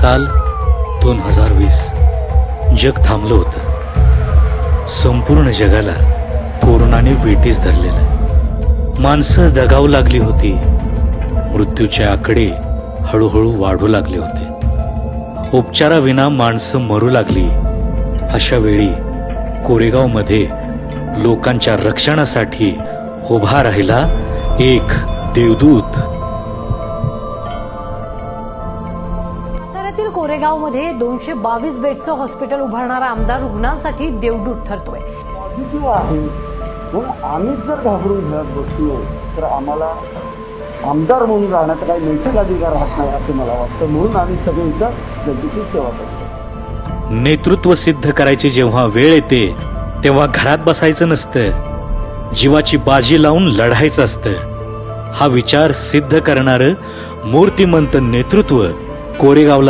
साल दोन हजार वीस. जग थांबलं होतं. संपूर्ण जगाला कोरोनाने वेटीस धरलेलं. माणसं दगावू लागली होती. मृत्यूचे आकडे हळूहळू वाढू लागले होते. उपचाराविना माणसं मरू लागली. अशा वेळी कोरेगावमध्ये लोकांच्या रक्षणासाठी उभा राहिला एक देवदूत. साताऱ्यातील कोरेगावमध्ये दोनशे बावीस बेडचं हॉस्पिटल उभारणारा आमदार रुग्णांसाठी देवदूत ठरतोय. पॉझिटिव्ह आहे. म्हणून आम्हीच जर घाबरून घरात बसलो तर आम्हाला आमदार म्हणून राहण्याचा काही नैतिक अधिकार राहत नाही असं मला वाटतं. म्हणून आम्ही सगळे इथं जनतेची सेवा करतो. नेतृत्व सिद्ध करायची जेव्हा वेळ येते तेव्हा घरात बसायचं नसतं. जीवाची बाजी लावून लढायचं असतं. हा विचार सिद्ध करणारं मूर्तिमंत नेतृत्व कोरेगावला